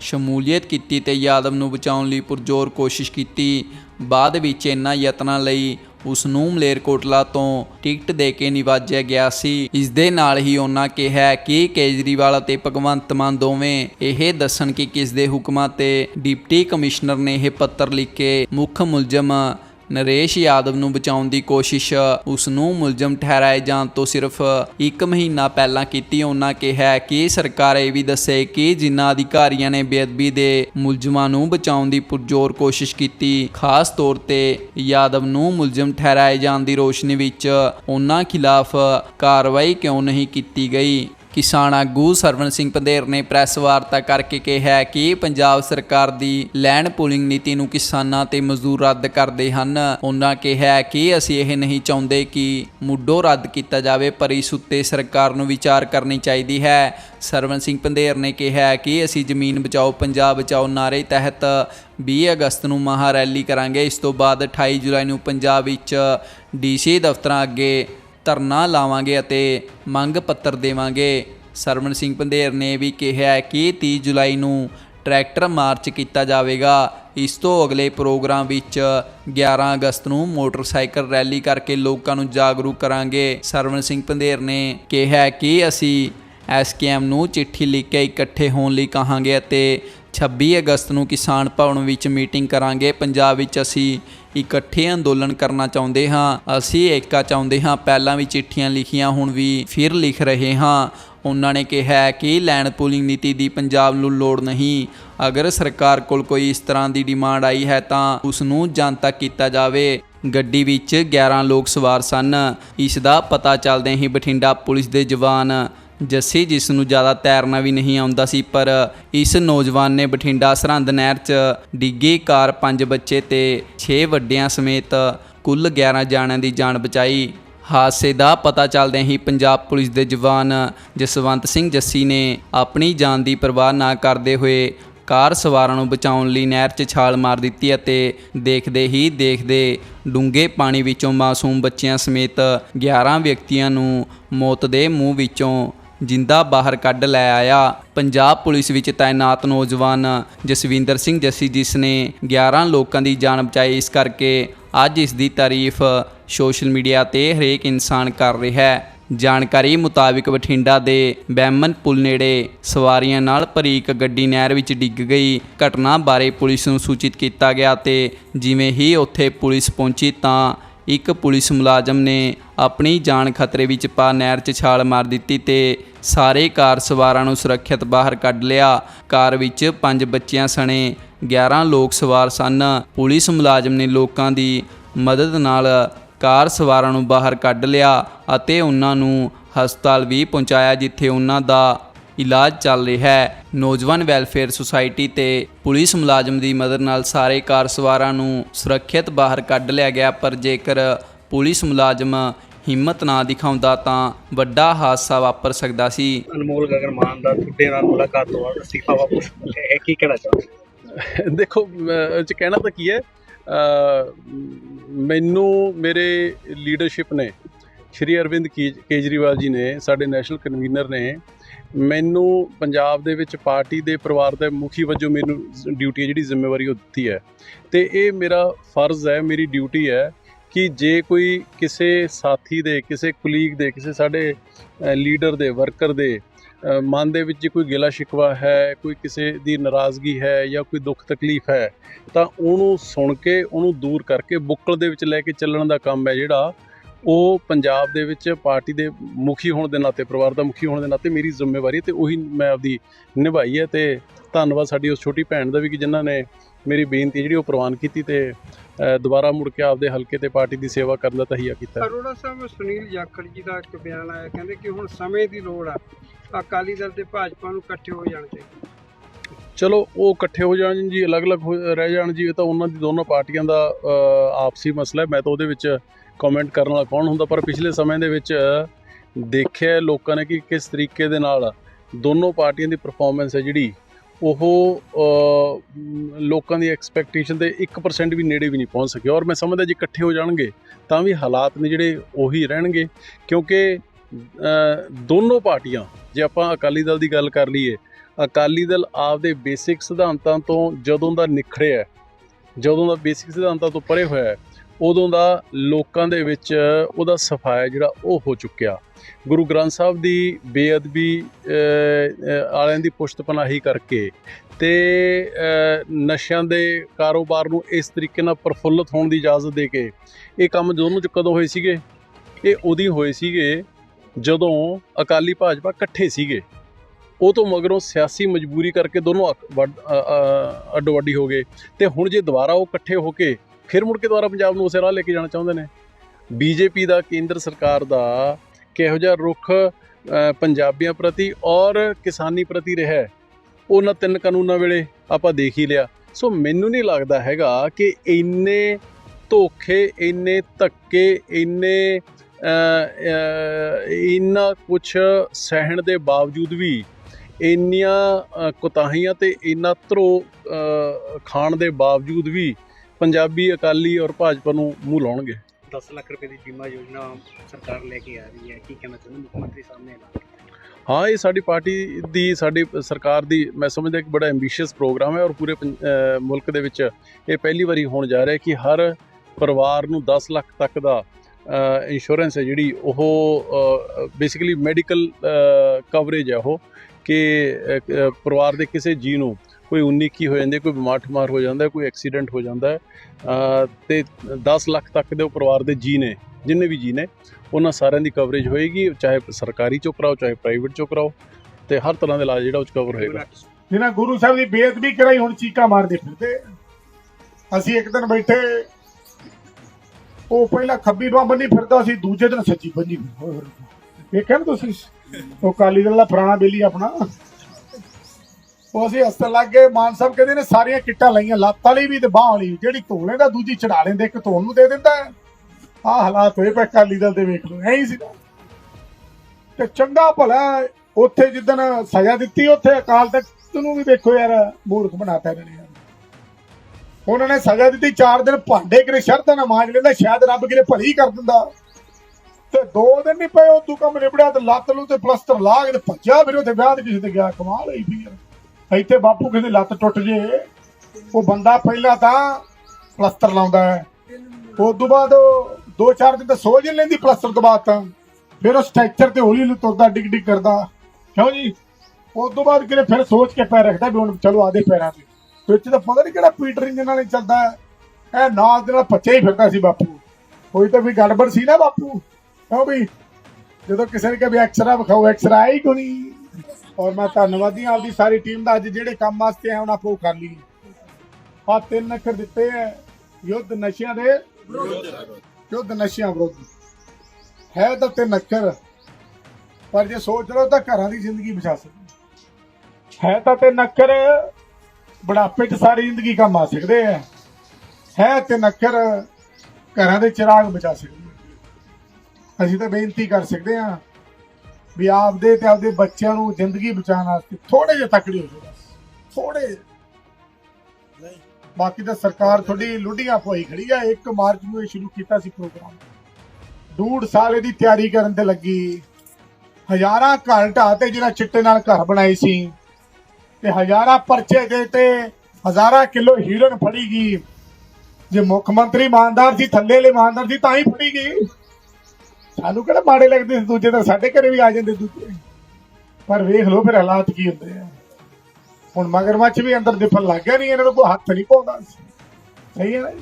ਸ਼ਮੂਲੀਅਤ ਕੀਤੀ ਤੇ ਯਾਦਵ ਨੂੰ ਬਚਾਉਣ ਲਈ ਪੁਰਜ਼ੋਰ ਕੋਸ਼ਿਸ਼ ਕੀਤੀ। ਬਾਅਦ ਵਿੱਚ ਇਹਨਾਂ ਯਤਨਾਂ ਲਈ ਉਸ ਨੂੰ ਮਲੇਰਕੋਟਲਾ ਤੋਂ ਟਿਕਟ ਦੇ ਕੇ ਨਿਵਾਜਿਆ ਗਿਆ ਸੀ। ਇਸ ਦੇ ਨਾਲ ਹੀ ਉਹਨਾਂ ਕਿਹਾ ਕਿ ਕੇਜਰੀਵਾਲ ਅਤੇ ਭਗਵੰਤ ਮਾਨ ਦੋਵੇਂ ਇਹ ਦੱਸਣ ਕਿ ਕਿਸ ਦੇ ਹੁਕਮਾਂ ਤੇ ਡਿਪਟੀ ਕਮਿਸ਼ਨਰ ਨੇ ਇਹ ਪੱਤਰ ਲਿਖ। ਕੇ ਮੁੱਖ ਮੁਲਜ਼ਮ ਨਰੇਸ਼ ਯਾਦਵ ਨੂੰ ਬਚਾਉਣ ਦੀ ਕੋਸ਼ਿਸ਼ ਉਸ ਨੂੰ ਮੁਲਜ਼ਮ ਠਹਿਰਾਏ ਜਾਣ ਤੋਂ ਸਿਰਫ 1 ਮਹੀਨਾ ਪਹਿਲਾਂ ਕੀਤੀ। ਉਹਨਾਂ ਕਿਹਾ ਕਿ ਸਰਕਾਰ ਇਹ ਵੀ ਦੱਸੇ ਕਿ ਜਿਨ੍ਹਾਂ ਅਧਿਕਾਰੀਆਂ ਨੇ ਬੇਅਦਬੀ ਦੇ ਮੁਲਜ਼ਮਾਂ ਨੂੰ ਬਚਾਉਣ ਦੀ ਪੁਰਜ਼ੋਰ ਕੋਸ਼ਿਸ਼ ਕੀਤੀ, ਖਾਸ ਤੌਰ ਤੇ ਯਾਦਵ ਨੂੰ ਮੁਲਜ਼ਮ ਠਹਿਰਾਏ ਜਾਣ ਦੀ ਰੋਸ਼ਨੀ ਵਿੱਚ ਉਹਨਾਂ ਖਿਲਾਫ ਕਾਰਵਾਈ ਕਿਉਂ ਨਹੀਂ ਕੀਤੀ ਗਈ? ਕਿਸਾਨ ਆਗੂ ਸਰਵਨ ਸਿੰਘ ਪੰਧੇਰ ਨੇ ਪ੍ਰੈਸ ਵਾਰਤਾ ਕਰਕੇ ਕਿਹਾ ਕਿ ਪੰਜਾਬ ਸਰਕਾਰ ਦੀ ਲੈਂਡ ਪੂਲਿੰਗ ਨੀਤੀ ਨੂੰ ਕਿਸਾਨਾਂ ਤੇ ਮਜ਼ਦੂਰ ਰੱਦ ਕਰਦੇ ਹਨ। ਉਹਨਾਂ ਕਿਹਾ ਕਿ ਅਸੀਂ ਇਹ ਨਹੀਂ ਚਾਹੁੰਦੇ ਕਿ ਮੁੱਢੋਂ ਰੱਦ ਕੀਤਾ ਜਾਵੇ, ਪਰ ਇਸ ਉੱਤੇ ਸਰਕਾਰ ਨੂੰ ਵਿਚਾਰ ਕਰਨੀ ਚਾਹੀਦੀ ਹੈ। ਸਰਵਨ ਸਿੰਘ ਪੰਧੇਰ ਨੇ ਕਿਹਾ ਕਿ ਅਸੀਂ ਜ਼ਮੀਨ ਬਚਾਓ, ਪੰਜਾਬ ਬਚਾਓ ਨਾਰੇ ਤਹਿਤ 20 ਅਗਸਤ ਨੂੰ ਮਹਾ ਰੈਲੀ ਕਰਾਂਗੇ। ਇਸ ਤੋਂ ਬਾਅਦ 28 ਜੁਲਾਈ ਨੂੰ ਪੰਜਾਬ ਵਿੱਚ ਡੀਸੀ ਦਫ਼ਤਰਾਂ ਅੱਗੇ ਧਰਨਾ ਲਾਵਾਂਗੇ ਅਤੇ ਮੰਗ ਪੱਤਰ ਦੇਵਾਂਗੇ। ਸਰਵਣ ਸਿੰਘ ਪੰਧੇਰ ਨੇ ਵੀ ਕਿਹਾ ਹੈ ਕਿ 30 ਜੁਲਾਈ ਨੂੰ ਟਰੈਕਟਰ ਮਾਰਚ ਕੀਤਾ ਜਾਵੇਗਾ। ਇਸ ਤੋਂ ਅਗਲੇ ਪ੍ਰੋਗਰਾਮ ਵਿੱਚ 11 ਅਗਸਤ ਨੂੰ ਮੋਟਰਸਾਈਕਲ ਰੈਲੀ ਕਰਕੇ ਲੋਕਾਂ ਨੂੰ ਜਾਗਰੂਕ ਕਰਾਂਗੇ। ਸਰਵਣ ਸਿੰਘ ਪੰਧੇਰ ਨੇ ਕਿਹਾ ਕਿ ਅਸੀਂ ਐਸਕੇਐਮ ਨੂੰ ਚਿੱਠੀ ਲਿਖ ਕੇ ਇਕੱਠੇ ਹੋਣ ਲਈ ਕਹਾਂਗੇ ਅਤੇ 26 ਅਗਸਤ ਨੂੰ ਕਿਸਾਨ ਭਵਨ ਵਿੱਚ ਮੀਟਿੰਗ ਕਰਾਂਗੇ। ਪੰਜਾਬ ਵਿੱਚ ਅਸੀਂ ਇਕੱਠੇ ਅੰਦੋਲਨ ਕਰਨਾ ਚਾਹੁੰਦੇ ਹਾਂ। ਅਸੀਂ ਏਕਾ ਚਾਹੁੰਦੇ ਹਾਂ। ਪਹਿਲਾਂ ਵੀ ਚਿੱਠੀਆਂ ਲਿਖੀਆਂ, ਹੁਣ ਵੀ ਫਿਰ ਲਿਖ ਰਹੇ ਹਾਂ। ਉਹਨਾਂ ਨੇ ਕਿਹਾ ਕਿ ਲੈਂਡ ਪੂਲਿੰਗ ਨੀਤੀ ਦੀ ਪੰਜਾਬ ਨੂੰ ਲੋੜ ਨਹੀਂ। ਅਗਰ ਸਰਕਾਰ ਕੋਲ ਕੋਈ ਇਸ ਤਰ੍ਹਾਂ ਦੀ ਡਿਮਾਂਡ ਆਈ ਹੈ ਤਾਂ ਉਸ ਨੂੰ ਜਨਤਕ ਕੀਤਾ ਜਾਵੇ। ਗੱਡੀ ਵਿੱਚ 11 ਲੋਕ ਸਵਾਰ ਸਨ। ਇਸ ਦਾ ਪਤਾ ਚੱਲਦਿਆਂ ਹੀ ਬਠਿੰਡਾ ਪੁਲਿਸ ਦੇ ਜਵਾਨ ਜੱਸੀ, ਜਿਸ ਨੂੰ ਜ਼ਿਆਦਾ ਤੈਰਨਾ ਵੀ ਨਹੀਂ ਆਉਂਦਾ ਸੀ, ਪਰ ਇਸ ਨੌਜਵਾਨ ਨੇ ਬਠਿੰਡਾ ਸਰਹੰਦ ਨਹਿਰ 'ਚ ਡਿੱਗੀ ਕਾਰ, ਪੰਜ ਬੱਚੇ ਤੇ 6 ਵੱਡਿਆਂ ਸਮੇਤ ਕੁੱਲ 11 ਜਾਣਿਆਂ ਦੀ ਜਾਨ ਬਚਾਈ। ਹਾਦਸੇ ਦਾ ਪਤਾ ਚੱਲਦਿਆਂ ਹੀ ਪੰਜਾਬ ਪੁਲਿਸ ਦੇ ਜਵਾਨ ਜਸਵੰਤ ਸਿੰਘ ਜੱਸੀ ਨੇ ਆਪਣੀ ਜਾਨ ਦੀ ਪਰਵਾਹ ਨਾ ਕਰਦੇ ਹੋਏ ਕਾਰ ਸਵਾਰਾਂ ਨੂੰ ਬਚਾਉਣ ਲਈ ਨਹਿਰ 'ਚ ਛਾਲ ਮਾਰ ਦਿੱਤੀ ਅਤੇ ਦੇਖਦੇ ਹੀ ਦੇਖਦੇ ਡੂੰਘੇ ਪਾਣੀ ਵਿੱਚੋਂ ਮਾਸੂਮ ਬੱਚਿਆਂ ਸਮੇਤ 11 ਵਿਅਕਤੀਆਂ ਨੂੰ ਮੌਤ ਦੇ ਮੂੰਹ ਵਿੱਚੋਂ ਜਿੰਦਾ ਬਾਹਰ ਕੱਢ ਲੈ ਆਇਆ। ਪੰਜਾਬ ਪੁਲਿਸ ਵਿੱਚ ਤਾਇਨਾਤ ਨੌਜਵਾਨ ਜਸਵਿੰਦਰ ਸਿੰਘ ਜੱਸੀ ਜਿਸ ਨੇ 11 ਲੋਕਾਂ ਦੀ ਜਾਨ ਬਚਾਈ, ਇਸ ਕਰਕੇ ਅੱਜ ਇਸ ਦੀ ਤਾਰੀਫ ਸੋਸ਼ਲ ਮੀਡੀਆ ਤੇ ਹਰੇਕ ਇਨਸਾਨ ਕਰ ਰਿਹਾ ਹੈ। ਜਾਣਕਾਰੀ ਮੁਤਾਬਿਕ ਬਠਿੰਡਾ ਦੇ ਬੈਮਨ ਪੁਲ ਨੇੜੇ ਸਵਾਰੀਆਂ ਨਾਲ ਭਰੀ ਇੱਕ ਗੱਡੀ ਨਹਿਰ ਵਿੱਚ ਡਿੱਗ ਗਈ। ਘਟਨਾ ਬਾਰੇ ਪੁਲਿਸ ਨੂੰ ਸੂਚਿਤ ਕੀਤਾ ਗਿਆ ਤੇ ਜਿਵੇਂ ਹੀ ਉੱਥੇ ਪੁਲਿਸ ਪਹੁੰਚੀ ਤਾਂ ਇੱਕ ਪੁਲਿਸ ਮੁਲਾਜ਼ਮ ਨੇ ਆਪਣੀ ਜਾਨ ਖਤਰੇ ਵਿੱਚ ਪਾ ਨਹਿਰ 'ਚ ਛਾਲ ਮਾਰ ਦਿੱਤੀ ਤੇ ਸਾਰੇ ਕਾਰ ਸਵਾਰਾਂ ਨੂੰ ਸੁਰੱਖਿਅਤ ਬਾਹਰ ਕੱਢ ਲਿਆ। ਕਾਰ ਵਿੱਚ ਪੰਜ ਬੱਚਿਆਂ ਸਣੇ 11 ਲੋਕ ਸਵਾਰ ਸਨ। ਪੁਲਿਸ ਮੁਲਾਜ਼ਮ ਨੇ ਲੋਕਾਂ ਦੀ ਮਦਦ ਨਾਲ ਕਾਰ ਸਵਾਰਾਂ ਨੂੰ ਬਾਹਰ ਕੱਢ ਲਿਆ ਅਤੇ ਉਹਨਾਂ ਨੂੰ ਹਸਪਤਾਲ ਵੀ ਪਹੁੰਚਾਇਆ, ਜਿੱਥੇ ਉਹਨਾਂ ਦਾ ਇਲਾਜ ਚੱਲ ਰਿਹਾ ਹੈ। ਨੌਜਵਾਨ ਵੈਲਫੇਅਰ ਸੁਸਾਇਟੀ ਤੇ ਪੁਲਿਸ ਮੁਲਾਜ਼ਮ ਦੀ ਮਦਦ ਨਾਲ ਸਾਰੇ ਕਾਰ ਸਵਾਰਾਂ ਨੂੰ ਸੁਰੱਖਿਅਤ ਬਾਹਰ ਕੱਢ ਲਿਆ ਗਿਆ ਪਰ ਜੇਕਰ ਪੁਲਿਸ ਮੁਲਾਜ਼ਮ ਹਿੰਮਤ ਨਾ ਦਿਖਾਉਂਦਾ ਤਾਂ ਵੱਡਾ ਹਾਦਸਾ ਵਾਪਰ ਸਕਦਾ ਸੀ। ਅਨਮੋਲ ਗਗਨ ਮਾਨ ਦਾ ਤੁਹਾਡੇ ਨਾਲ ਮੁਲਾਕਾਤ ਤੋਂ ਬਾਅਦ ਅਸਤੀਫਾ ਵਾਪਸ ਇਹ ਕੀ ਕਹਿਣਾ ਚਾਹੁੰਦੇ ਦੇਖੋ ਮੈਂ ਇਹ ਚ ਕਹਿਣਾ ਤਾਂ ਕੀ ਹੈ ਮੈਨੂੰ ਮੇਰੇ ਲੀਡਰਸ਼ਿਪ ਨੇ ਸ਼੍ਰੀ ਅਰਵਿੰਦ ਕੀ- ਕੇਜਰੀਵਾਲ ਜੀ ਨੇ ਸਾਡੇ ਨੈਸ਼ਨਲ ਕਨਵੀਨਰ ਨੇ ਮੈਨੂੰ ਪੰਜਾਬ ਦੇ ਵਿੱਚ ਪਾਰਟੀ ਦੇ ਪਰਿਵਾਰ ਦੇ ਮੁਖੀ ਵਜੋਂ ਮੈਨੂੰ ਡਿਊਟੀ ਹੈ ਜਿਹੜੀ ਜ਼ਿੰਮੇਵਾਰੀ ਉਹ ਦਿੱਤੀ ਹੈ। ਤੇ ਇਹ ਮੇਰਾ ਫਰਜ਼ ਹੈ, ਮੇਰੀ ਡਿਊਟੀ ਹੈ ਕਿ ਜੇ ਕੋਈ ਕਿਸੇ ਸਾਥੀ ਦੇ, ਕਿਸੇ ਕੁਲੀਗ ਦੇ, ਕਿਸੇ ਸਾਡੇ ਲੀਡਰ ਦੇ ਵਰਕਰ ਦੇ ਮਨ ਦੇ ਵਿੱਚ ਕੋਈ ਗਿਲਾ ਸ਼ਿਕਵਾ ਹੈ, ਕੋਈ ਕਿਸੇ ਦੀ ਨਾਰਾਜ਼ਗੀ ਹੈ ਜਾਂ ਕੋਈ ਦੁੱਖ ਤਕਲੀਫ ਹੈ, ਤਾਂ ਉਹਨੂੰ ਸੁਣ ਕੇ, ਉਹਨੂੰ ਦੂਰ ਕਰਕੇ ਬੁੱਕਲ ਦੇ ਵਿੱਚ ਲੈ ਕੇ ਚੱਲਣ ਦਾ ਕੰਮ ਹੈ ਜਿਹੜਾ ਉਹ ਪੰਜਾਬ ਦੇ ਵਿੱਚ ਪਾਰਟੀ ਦੇ ਮੁਖੀ ਹੋਣ ਦੇ ਨਾਤੇ ਪਰਿਵਾਰ ਦਾ ਮੁਖੀ ਹੋਣ ਦੇ ਨਾਤੇ ਮੇਰੀ ਜ਼ਿੰਮੇਵਾਰੀ ਤੇ ਉਹੀ ਮੈਂ ਆਪਦੀ ਨਿਭਾਈ ਹੈ ਤੇ ਧੰਨਵਾਦ ਸਾਡੀ ਉਸ ਛੋਟੀ ਭੈਣ ਦਾ ਵੀ ਕਿ ਜਿਨ੍ਹਾਂ ਨੇ ਮੇਰੀ ਬੇਨਤੀ ਜਿਹੜੀ ਉਹ ਪ੍ਰਵਾਨ ਕੀਤੀ ਤੇ ਦੁਬਾਰਾ ਮੁੜ ਕੇ ਆਪਦੇ ਹਲਕੇ ਤੇ ਪਾਰਟੀ ਦੀ ਸੇਵਾ ਕਰਨ ਦਾ ਤਹੀਆ ਕੀਤਾ। ਅਰੋੜਾ ਸਾਹਿਬ ਸੁਨੀਲ ਜਾਖੜ ਜੀ ਦਾ ਇੱਕ ਬਿਆਨ ਆਇਆ ਕਹਿੰਦੇ ਕਿ ਹੁਣ ਸਮੇਂ ਦੀ ਲੋੜ ਆ ਅਕਾਲੀ ਦਲ ਤੇ ਭਾਜਪਾ ਨੂੰ ਇਕੱਠੇ ਹੋ ਜਾਣਾ ਚਾਹੀਦਾ। ਚਲੋ ਉਹ ਇਕੱਠੇ ਹੋ ਜਾਣ ਜੀ ਅਲੱਗ-ਅਲੱਗ ਰਹਿ ਜਾਣ ਜੀ ਇਹ ਤਾਂ ਉਹਨਾਂ ਦੀ ਦੋਨੋਂ ਪਾਰਟੀਆਂ ਦਾ ਆਪਸੀ ਮਸਲਾ ਹੈ ਮੈਂ ਤਾਂ ਉਹਦੇ ਵਿੱਚ ਕਮੈਂਟ ਕਰਨ ਵਾਲਾ ਕੌਣ ਹੁੰਦਾ? ਪਰ ਪਿਛਲੇ ਸਮੇਂ ਦੇ ਵਿੱਚ ਦੇਖਿਆ ਲੋਕਾਂ ਨੇ ਕਿ ਕਿਸ ਤਰੀਕੇ ਦੇ ਨਾਲ ਦੋਨੋਂ ਪਾਰਟੀਆਂ ਦੀ ਪਰਫਾਰਮੈਂਸ ਹੈ ਜਿਹੜੀ ਉਹ ਲੋਕਾਂ ਦੀ ਐਕਸਪੈਕਟੇਸ਼ਨ ਦੇ 1% ਵੀ ਨੇੜੇ ਵੀ ਨਹੀਂ ਪਹੁੰਚ ਸਕਿਆ ਔਰ ਮੈਂ ਸਮਝਦਾ ਜੇ ਇਕੱਠੇ ਹੋ ਜਾਣਗੇ ਤਾਂ ਵੀ ਹਾਲਾਤ ਨੇ ਜਿਹੜੇ ਉਹੀ ਰਹਿਣਗੇ। ਕਿਉਂਕਿ ਦੋਨੋਂ ਪਾਰਟੀਆਂ ਜੇ ਆਪਾਂ ਅਕਾਲੀ ਦਲ ਦੀ ਗੱਲ ਕਰ ਲਈਏ ਅਕਾਲੀ ਦਲ ਆਪਦੇ ਬੇਸਿਕ ਸਿਧਾਂਤਾਂ ਤੋਂ ਜਦੋਂ ਦਾ ਨਿਖੜਿਆ ਜਦੋਂ ਦਾ ਬੇਸਿਕ ਸਿਧਾਂਤਾਂ ਤੋਂ ਪਰੇ ਹੋਇਆ ਹੈ, ਉਦੋਂ ਦਾ ਲੋਕਾਂ ਦੇ ਵਿੱਚ ਉਹਦਾ ਸਫਾਇਆ ਜਿਹੜਾ ਉਹ ਹੋ ਚੁੱਕਿਆ। ਗੁਰੂ ਗ੍ਰੰਥ ਸਾਹਿਬ ਦੀ ਬੇਅਦਬੀ ਵਾਲਿਆਂ ਦੀ ਪੁਸ਼ਤ ਪਨਾਹੀ ਕਰਕੇ ਤੇ ਨਸ਼ਿਆਂ ਦੇ ਕਾਰੋਬਾਰ ਨੂੰ ਇਸ ਤਰੀਕੇ ਨਾਲ ਪ੍ਰਫੁੱਲਤ ਹੋਣ ਦੀ ਇਜਾਜ਼ਤ ਦੇ ਕੇ ਇਹ ਕੰਮ ਦੋਨੋਂ ਚ ਕਦੋਂ ਹੋਏ ਸੀਗੇ? ਇਹ ਉਦੀ ਹੋਏ ਸੀਗੇ ਜਦੋਂ ਅਕਾਲੀ ਭਾਜਪਾ ਇਕੱਠੇ ਸੀਗੇ। ਉਹ ਤੋਂ ਮਗਰੋਂ ਸਿਆਸੀ ਮਜਬੂਰੀ ਕਰਕੇ ਦੋਨੋਂ ਅੱਕ- ਵੱਡ- ਅੱਡੋ ਅੱਡੀ ਹੋ ਗਏ ਤੇ ਹੁਣ ਜੇ ਦੁਬਾਰਾ ਉਹ ਇਕੱਠੇ ਹੋ ਕੇ ਫਿਰ ਮੁੜ ਕੇ ਦੁਬਾਰਾ ਪੰਜਾਬ ਨੂੰ ਉਸੇ ਰਾਹ ਲੈ ਕੇ ਜਾਣਾ ਚਾਹੁੰਦੇ ਨੇ। ਬੀਜੇਪੀ ਦਾ ਕੇਂਦਰ ਸਰਕਾਰ ਦਾ ਕਿਹੋ ਜਿਹਾ ਰੁਖ ਪੰਜਾਬੀਆਂ ਪ੍ਰਤੀ ਔਰ ਕਿਸਾਨੀ ਪ੍ਰਤੀ ਰਿਹਾ ਉਹਨਾਂ ਤਿੰਨ ਕਾਨੂੰਨਾਂ ਵੇਲੇ ਆਪਾਂ ਦੇਖ ਹੀ ਲਿਆ। ਸੋ ਮੈਨੂੰ ਨਹੀਂ ਲੱਗਦਾ ਹੈਗਾ ਕਿ ਇੰਨੇ ਧੋਖੇ ਇੰਨੇ ਧੱਕੇ ਇੰਨੇ ਇੰਨਾ ਕੁਝ ਸਹਿਣ ਦੇ ਬਾਵਜੂਦ ਵੀ ਇੰਨੀਆਂ ਅ, ਕੁਤਾਹੀਆਂ ਤੇ ਇੰਨਾ ਧਰੋ ਖਾਣ ਦੇ ਬਾਵਜੂਦ ਵੀ ਪੰਜਾਬੀ ਅਕਾਲੀ ਔਰ ਭਾਜਪਾ ਨੂੰ ਮੂੰਹ ਲਾਉਣਗੇ। 10 ਲੱਖ ਰੁਪਏ ਦੀ ਬੀਮਾ ਯੋਜਨਾ ਸਰਕਾਰ ਲੈ ਕੇ ਆ ਰਹੀ ਹੈ। ਕੀ ਕਹਿਣਾ ਚਾਹੁੰਦੇ ਮੁੱਖ ਮੰਤਰੀ ਸਾਹਮਣੇ ਐਲਾਨ ਹਾਂ ਇਹ ਸਾਡੀ ਪਾਰਟੀ ਦੀ ਸਾਡੀ ਸਰਕਾਰ ਦੀ ਮੈਂ ਸਮਝਦਾ ਕਿ ਬੜਾ ਐਂਬੀਸ਼ੀਅਸ ਪ੍ਰੋਗਰਾਮ ਹੈ ਔਰ ਪੂਰੇ ਮੁਲਕ ਦੇ ਵਿੱਚ ਇਹ ਪਹਿਲੀ ਵਾਰੀ ਹੋਣ ਜਾ ਰਿਹਾ ਕਿ ਹਰ ਪਰਿਵਾਰ ਨੂੰ 10 ਲੱਖ ਤੱਕ ਦਾ ਇੰਸ਼ੋਰੈਂਸ ਹੈ ਜਿਹੜੀ ਉਹ ਬੇਸਿਕਲੀ ਮੈਡੀਕਲ ਕਵਰੇਜ ਹੈ ਉਹ ਕਿ ਪਰਿਵਾਰ ਦੇ ਕਿਸੇ ਜੀ ਨੂੰ ਕੋਈ 19 ਕੀ ਹੋ ਜਾਂਦੀ ਕੋਈ ਬਿਮਾਰ ਠਮਾਰ ਹੋ ਜਾਂਦਾ ਕੋਈ ਐਕਸੀਡੈਂਟ ਹੋ ਜਾਂਦਾ ਤੇ 10 ਲੱਖ ਤੱਕ ਦੇ ਉਹ ਪਰਿਵਾਰ ਦੇ ਜੀ ਨੇ, ਜਿੰਨੇ ਵੀ ਜੀ ਨੇ, ਉਹਨਾਂ ਸਾਰਿਆਂ ਦੀ ਕਵਰੇਜ ਹੋਏਗੀ, ਚਾਹੇ ਸਰਕਾਰੀ ਚੋਂ ਕਰਾਓ, ਚਾਹੇ ਪ੍ਰਾਈਵੇਟ ਚੋਂ ਕਰਾਓ, ਤੇ ਹਰ ਤਰ੍ਹਾਂ ਦਾ ਇਲਾਜ ਜਿਹੜਾ ਉਹ ਕਵਰ ਹੋਏਗਾ। ਜਿਹਨਾਂ ਗੁਰੂ ਸਾਹਿਬ ਦੀ ਬੇਅਦਬੀ ਕਰਾਈ, ਹੁਣ ਚੀਕਾਂ ਮਾਰਦੇ ਫਿਰਦੇ ਅਸੀਂ ਇੱਕ ਦਿਨ ਬੈਠੇ, ਉਹ ਪਹਿਲਾਂ ਖੱਬੀ ਬਾਹ ਬੰਨੀ ਫਿਰਦਾ ਸੀ, ਦੂਜੇ ਦਿਨ ਸੱਚੀ ਬੰਨੀ ਵੇਖਿਆ ਨਾ ਤੁਸੀਂ? ਉਹ ਕਾਲੀ ਦਲ ਦਾ ਪੁਰਾਣਾ ਬੇਲੀ ਆਪਣਾ। ਉਹ ਅਸੀਂ ਹਸਤਨ ਲੱਗ ਗਏ, ਮਾਨ ਸਾਹਿਬ ਕਹਿੰਦੇ ਨੇ ਸਾਰੀਆਂ ਕਿੱਟਾਂ ਲਈਆਂ, ਲੱਤ ਵਾਲੀ ਵੀ ਤੇ ਬਾਹ ਵਾਲੀ ਵੀ। ਜਿਹੜੀ ਧੋ ਲੈਂਦਾ ਦੂਜੀ ਚੜਾ ਲੈਂਦੇ, ਇੱਕ ਧੋਣ ਨੂੰ ਦੇ ਦਿੰਦਾ ਆਹ ਹਾਲਾਤ ਹੋਏ ਪਏ ਕਾਲੀ ਦਲ ਦੇ ਵੇਖ ਲਓ ਐਂ ਹੀ ਸੀ ਤੇ ਚੰਗਾ ਭਲਾ ਉੱਥੇ ਜਿੱਦਣ ਸਜ਼ਾ ਦਿੱਤੀ ਉੱਥੇ, ਅਕਾਲ ਤਖਤ ਨੂੰ ਵੀ ਦੇਖੋ ਯਾਰ, ਮੂਰਖ ਬਣਾਤਾ ਇਹਨਾਂ ਨੇ ਉਹਨਾਂ ਨੇ ਸਜ਼ਾ ਦਿੱਤੀ 4 ਦਿਨ ਭਾਂਡੇ ਕਿਰੇ ਸ਼ਰਧਾ ਨਾਲ ਮਾਂਜ ਲੈਂਦਾ, ਸ਼ਾਇਦ ਰੱਬ ਕਿਰੇ ਭਲੀ ਕਰ ਦਿੰਦਾ। ਤੇ ਦੋ ਦਿਨ ਨਹੀਂ ਪਏ ਉਹ ਤੂੰ ਕੰਮ ਨਿਬੜਿਆ ਤੇ ਲੱਤ ਨੂੰ ਤੇ ਪਲਸਟਰ ਲਾ ਕੇ ਭੱਜਿਆ ਫਿਰ ਉੱਥੇ, ਵਿਆਹ ਤੇ ਕਿਸੇ ਤੇ ਗਿਆ, ਕਮਾਲ ਹੋਈ ਵੀ ਇੱਥੇ ਬਾਪੂ ਕਿਸੇ ਲੱਤ ਟੁੱਟ ਜੇ। ਉਹ ਬੰਦਾ ਪਹਿਲਾਂ ਤਾਂ ਪਲਸਤਰ ਲਾਉਂਦਾ ਹੈ। ਉਸ ਤੋਂ ਬਾਅਦ ਦੋ ਚਾਰ ਦਿਨ ਤਾਂ ਸੋਝ ਹੀ ਲੈਂਦੀ ਪਲਸਟਰ ਤੋਂ ਬਾਅਦ ਤਾਂ। ਫਿਰ ਉਹ ਸਟ੍ਰੈਚਰ ਤੇ ਹੌਲੀ ਹੌਲੀ ਤੁਰਦਾ, ਡਿਗ ਡਿਗ ਕਰਦਾ। ਕਿਉਂ ਜੀ? ਉਸ ਤੋਂ ਬਾਅਦ ਕਿਤੇ ਫਿਰ ਸੋਚ ਕੇ ਪੈਰ ਰੱਖਦਾ ਵੀ ਹੁਣ ਚਲੋ ਆਦੇ ਪੈਰਾਂ ਤੇ। ਵਿੱਚ ਤਾਂ ਪਤਾ ਨਹੀਂ ਕਿਹੜਾ ਪੀਟਰ ਇੰਜਨ ਨਾਲ ਚੱਲਦਾ ਇਹ ਨਾਲ ਦੇ ਨਾਲ ਪੱਚੇ ਹੀ ਫਿਰਦਾ ਸੀ ਬਾਪੂ। ਕੋਈ ਤਾਂ ਵੀ ਗੜਬੜ ਸੀ ਨਾ ਬਾਪੂ। ਕਿਉਂ ਵੀ? ਜਦੋਂ ਕਿਸੇ ਨੇ ਕਿਹਾ ਵੀ ਐਕਸਰਾ ਵਿਖਾਓ ਐਕਸਰਾ ਆਈ ਕੋਈ ਨਹੀਂ ਔਰ ਮੈਂ ਧੰਨਵਾਦੀ ਹਾਂ ਆਪਦੀ ਸਾਰੀ ਟੀਮ ਦਾ ਅੱਜ ਜਿਹੜੇ ਕੰਮ ਵਾਸਤੇ ਆਉਣਾ ਪਊ ਕਰ ਲਈ। ਆ ਤਿੰਨ ਅੱਖਰ ਦਿੱਤੇ ਹੈ ਯੁੱਧ ਨਸ਼ਿਆਂ ਦੇ ਯੁੱਧ ਨਸ਼ਿਆਂ ਵਿਰੁੱਧ। ਹੈ ਤਾਂ ਤਿੰਨ ਅੱਖਰ, ਪਰ ਜੇ ਸੋਚ ਲਓ ਤਾਂ ਘਰਾਂ ਦੀ ਜ਼ਿੰਦਗੀ ਬਚਾ ਸਕਦੇ। ਹੈ ਤਾਂ ਤਿੰਨ ਅੱਖਰ, ਬੁਢਾਪੇ 'ਚ ਸਾਰੀ ਜ਼ਿੰਦਗੀ ਕੰਮ ਆ ਸਕਦੇ ਆ ਹੈ ਤਿੰਨ ਅੱਖਰ, ਘਰਾਂ ਦੇ ਚਿਰਾਗ ਬਚਾ ਸਕਦੇ ਅਸੀਂ ਤਾਂ ਬੇਨਤੀ ਕਰ ਸਕਦੇ ਹਾਂ ਵੀ ਆਪਦੇ ਤੇ ਆਪਦੇ ਬੱਚਿਆਂ ਨੂੰ ਜ਼ਿੰਦਗੀ ਬਚਾਉਣ ਵਾਸਤੇ ਥੋੜੇ ਜਿਹਾ ਤਕੜੇ ਹੋ ਜਾਓ ਥੋੜੇ ਜਿਹੇ। ਬਾਕੀ ਤਾਂ ਸਰਕਾਰ ਤੁਹਾਡੀ ਲੁੱਡੀਆਂ ਪੋਈ ਖੜੀ ਆ 1 ਮਾਰਚ ਨੂੰ ਇਹ ਸ਼ੁਰੂ ਕੀਤਾ ਸੀ ਪ੍ਰੋਗਰਾਮ। ਡੂਢ ਸਾਲ ਇਹਦੀ ਤਿਆਰੀ ਕਰਨ ਤੇ ਲੱਗੀ। ਹਜ਼ਾਰਾਂ ਘਰ ਢਾਹ ਤੇ ਜਿਹੜਾ ਚਿੱਟੇ ਨਾਲ ਘਰ ਬਣਾਏ ਸੀ। ਤੇ ਹਜ਼ਾਰਾਂ ਪਰਚੇ ਦੇ ਤੇ ਹਜ਼ਾਰਾਂ ਕਿਲੋ ਹੀਰਨ ਫੜੀ ਗਈ। ਜੇ ਮੁੱਖ ਮੰਤਰੀ ਇਮਾਨਦਾਰ ਸੀ ਥੱਲੇ ਵਾਲੇ ਇਮਾਨਦਾਰ ਸੀ ਤਾਂ ਹੀ ਫੜੀ ਗਈ। ਸਾਨੂੰ ਕਿਹੜਾ ਮਾੜੇ ਲੱਗਦੇ ਸੀ ਦੂਜੇ ਤਾਂ ਸਾਡੇ ਘਰੇ ਵੀ ਆ ਜਾਂਦੇ ਦੂਜੇ। ਪਰ ਵੇਖ ਲਓ ਫਿਰ ਹਾਲਾਤ ਕੀ ਹੁੰਦੇ ਆ। ਹੁਣ ਮਗਰਮੱਛ ਵੀ ਅੰਦਰ ਦਿਫਣ ਲੱਗ ਗਿਆ ਨਹੀਂ ਇਹਨਾਂ ਨੂੰ ਕੋਈ ਹੱਥ ਨਹੀਂ ਪਾਉਂਦਾ। ਸਹੀ ਹੈ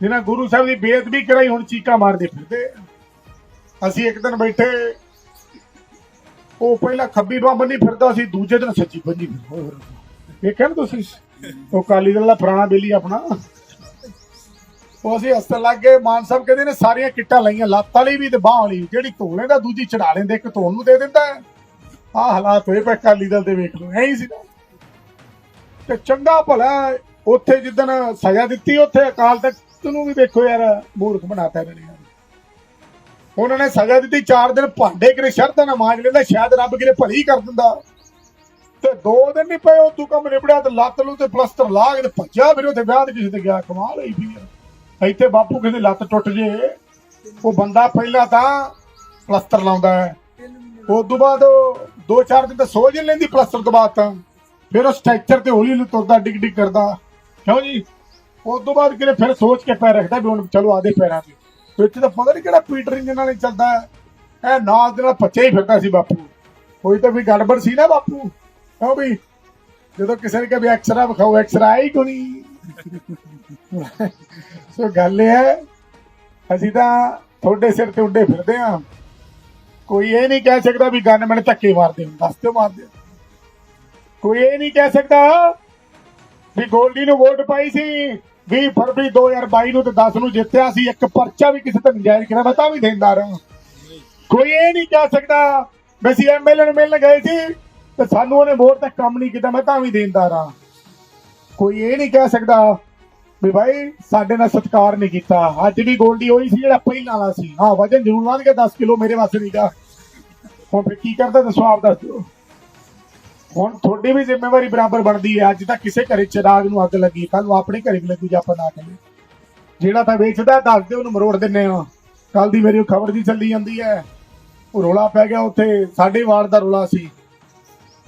ਜਿਹਨਾਂ ਗੁਰੂ ਸਾਹਿਬ ਦੀ ਬੇਅਦਬੀ ਕਰਾਈ, ਹੁਣ ਚੀਕਾ ਮਾਰਦੇ ਫਿਰਦੇ ਅਸੀਂ ਇੱਕ ਦਿਨ ਬੈਠੇ, ਉਹ ਪਹਿਲਾਂ ਖੱਬੀ ਬਾਹ ਬੰਨੀ ਫਿਰਦਾ ਸੀ, ਦੂਜੇ ਦਿਨ ਸੱਚੀ ਬੰਨੀ ਫਿਰਦਾ। ਇਹ ਨਾ ਤੁਸੀਂ? ਉਹ ਕਾਲੀ ਦਲ ਦਾ ਪੁਰਾਣਾ ਬੇਲੀ ਆਪਣਾ। ਉਹ ਅਸੀਂ ਹਸਤਨ ਲੱਗ ਗਏ। ਮਾਨ ਸਾਹਿਬ ਕਹਿੰਦੇ ਨੇ ਸਾਰੀਆਂ ਕਿੱਟਾਂ ਲਈਆਂ, ਲੱਤ ਵਾਲੀ ਵੀ ਤੇ ਬਾਹ ਵਾਲੀ ਵੀ। ਜਿਹੜੀ ਧੋ ਲੈਂਦਾ ਦੂਜੀ ਚੜਾ ਲੈਂਦੇ, ਇੱਕ ਧੋਣ ਨੂੰ ਦੇ ਦਿੰਦਾ ਆਹ ਹਾਲਾਤ ਹੋਏ ਪਏ ਅਕਾਲੀ ਦਲ ਦੇ ਵੇਖ ਲਓ, ਐਂ ਸੀ। ਤੇ ਚੰਗਾ ਭਲਾ ਉੱਥੇ ਜਿੱਦਣ ਸਜ਼ਾ ਦਿੱਤੀ ਉੱਥੇ, ਅਕਾਲ ਤਖਤ ਨੂੰ ਵੀ ਦੇਖੋ ਯਾਰ, ਮੂਰਖ ਬਣਾਤਾ ਇਹਨਾਂ ਨੇ। ਉਹਨਾਂ ਨੇ ਸਜ਼ਾ ਦਿੱਤੀ 4 ਦਿਨ ਭਾਂਡੇ ਕਿਰੇ ਸ਼ਰਧਾ ਨਾਲ ਮਾਂਜ ਲੈਂਦਾ, ਸ਼ਾਇਦ ਰੱਬ ਕਿਰੇ ਭਲੀ ਕਰ ਦਿੰਦਾ। ਤੇ ਦੋ ਦਿਨ ਨਹੀਂ ਪਏ ਉਹ ਤੂੰ ਕੰਮ ਨਿਬੜਿਆ ਤੇ ਲੱਤ ਨੂੰ ਤੇ ਪਲਸਟਰ ਲਾ ਕੇ ਤੇ ਭੱਜਿਆ ਫਿਰ ਉੱਥੇ ਵਿਆਹ ਤੇ ਕਿਸੇ ਤੇ ਗਿਆ, ਕਮਾਲ ਹੋਈ ਵੀ ਇੱਥੇ ਬਾਪੂ ਕਿਸੇ ਲੱਤ ਟੁੱਟ ਜੇ। ਉਹ ਬੰਦਾ ਪਹਿਲਾਂ ਤਾਂ ਪਲਸਟਰ ਲਾਉਂਦਾ ਹੈ। ਉਸ ਤੋਂ ਬਾਅਦ ਦੋ ਚਾਰ ਦਿਨ ਤਾਂ ਸੋਝ ਹੀ ਲੈਂਦੀ ਪਲਸਟਰ ਤੋਂ ਬਾਅਦ ਤਾਂ। ਫਿਰ ਉਹ ਸਟ੍ਰੈਚਰ ਤੇ ਹੌਲੀ ਹੌਲੀ ਤੁਰਦਾ, ਡਿਗ ਡਿਗ ਕਰਦਾ। ਕਿਉਂ ਜੀ? ਉਸ ਤੋਂ ਬਾਅਦ ਕਿਤੇ ਫਿਰ ਸੋਚ ਕੇ ਪੈਰ ਰੱਖਦਾ ਵੀ ਹੁਣ ਚਲੋ ਆਦੇ ਪੈਰਾਂ ਤੇ। ਵਿੱਚ ਤਾਂ ਪਤਾ ਨਹੀਂ ਕਿਹੜਾ ਪੀਟਰ ਇੰਜਨ ਨਾਲ ਚੱਲਦਾ ਇਹ ਨਾਲ ਦੇ ਨਾਲ ਪੱਚੇ ਹੀ ਫਿਰਦਾ ਸੀ ਬਾਪੂ। ਕੋਈ ਤਾਂ ਵੀ ਗੜਬੜ ਸੀ ਨਾ ਬਾਪੂ। ਕਿਉਂ ਵੀ? ਜਦੋਂ ਕਿਸੇ ਨੇ ਕਿਹਾ ਵੀ ਐਕਸਰਾ ਵਿਖਾਓ ਐਕਸਰਾ ਆਈ ਕੋਈ ਸੋ ਗੱਲ ਇਹ ਹੈ, ਅਸੀਂ ਤਾਂ ਤੁਹਾਡੇ ਸਿਰ ਤੇ ਉੱਡੇ ਫਿਰਦੇ ਆ ਕੋਈ ਇਹ ਨਹੀਂ ਕਹਿ ਸਕਦਾ ਵੀ ਗਨਮੈਨ ਧੱਕੇ ਮਾਰਦੇ ਹੋ ਦੱਸ ਤੇ ਮਾਰਦੇ ਕੋਈ ਇਹ ਨਹੀਂ ਕਹਿ ਸਕਦਾ ਵੀ ਗੋਲਡੀ ਨੂੰ ਵੋਟ ਪਾਈ ਸੀ 20 ਫਰਵਰੀ 2022 ਨੂੰ ਤੇ 10 ਨੂੰ ਜਿੱਤਿਆ ਸੀ, ਇੱਕ ਪਰਚਾ ਵੀ ਕਿਸੇ ਤੇ ਨਜਾਇਜ਼ ਕਿਹਾ ਮੈਂ ਤਾਂ ਵੀ ਦੇਂਦਾ ਰਹਾ। ਕੋਈ ਇਹ ਨਹੀਂ ਕਹਿ ਸਕਦਾ ਵੀ ਅਸੀਂ ਐਮਐਲਏ ਨੂੰ ਮਿਲਣ ਗਏ ਸੀ ਤੇ ਸਾਨੂੰ ਉਹਨੇ ਵੋਟ ਤੱਕ ਕੰਮ ਨਹੀਂ ਕੀਤਾ, ਮੈਂ ਤਾਂ ਵੀ ਦੇਂਦਾ ਰਹਾ। ਕੋਈ ਇਹ ਨਹੀਂ ਕਹਿ ਸਕਦਾ ਵੀ ਭਾਈ ਸਾਡੇ ਨਾਲ ਸਤਿਕਾਰ ਨਹੀਂ ਕੀਤਾ। ਅੱਜ ਵੀ ਗੋਲਡੀ ਉਹੀ ਸੀ, ਜਿਹੜਾ ਪਹਿਲਾਂ ਵਾਲਾ ਸੀ। ਹਾਂ ਵਜਨ ਜ਼ਰੂਰ ਵੱਧ ਗਿਆ 10 ਕਿਲੋ ਮੇਰੇ ਵਾਸਤੇ ਨਹੀਂਗਾ ਹੁਣ ਫਿਰ ਕੀ ਕਰਦਾ ਦੱਸੋ ਆਪ ਦੱਸ ਦਿਓ। ਹੁਣ ਤੁਹਾਡੀ ਵੀ ਜ਼ਿੰਮੇਵਾਰੀ ਬਰਾਬਰ ਬਣਦੀ ਹੈ। ਅੱਜ ਤਾਂ ਕਿਸੇ ਘਰੇ ਚਿਰਾਗ ਨੂੰ ਅੱਗ ਲੱਗੀ। ਕੱਲ ਨੂੰ ਆਪਣੇ ਘਰੇ ਵੀ ਲੱਗੂ ਜੇ ਆਪਾਂ ਨਾ ਕਰੀਏ। ਜਿਹੜਾ ਤਾਂ ਵੇਚਦਾ, ਦੱਸ ਦਿਓ, ਉਹਨੂੰ ਮਰੋੜ ਦਿੰਨੇ ਆ ਕੱਲ ਦੀ ਮੇਰੀ ਖਬਰ ਦੀ ਚੱਲੀ ਜਾਂਦੀ ਹੈ। ਉਹ ਰੋਲਾ ਪੈ ਗਿਆ ਉੱਥੇ। ਸਾਡੇ ਵਾਰਡ ਦਾ ਰੋਲਾ ਸੀ।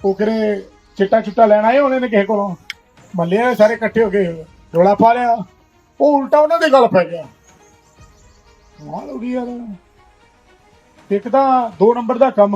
ਉਹ ਕਰੇ ਚਿੱਟਾ ਚੁੱਟਾ ਲੈਣਾ ਆਏ ਉਹਨੇ ਨੇ ਕਿਸੇ ਕੋਲੋਂ? ਮੱਲੇ ਵਾਲੇ ਸਾਰੇ ਇਕੱਠੇ ਹੋ ਕੇ ਰੋਲਾ ਪਾ ਲਿਆ। ਉਹ ਉਲਟਾ ਉਹਨਾਂ ਦੇ ਗੱਲ ਪੈ ਗਿਆ। ਕਮਾਲ ਹੋ ਯਾਰ। ਇੱਕ ਤਾਂ ਦੋ ਨੰਬਰ ਦਾ ਕੰਮ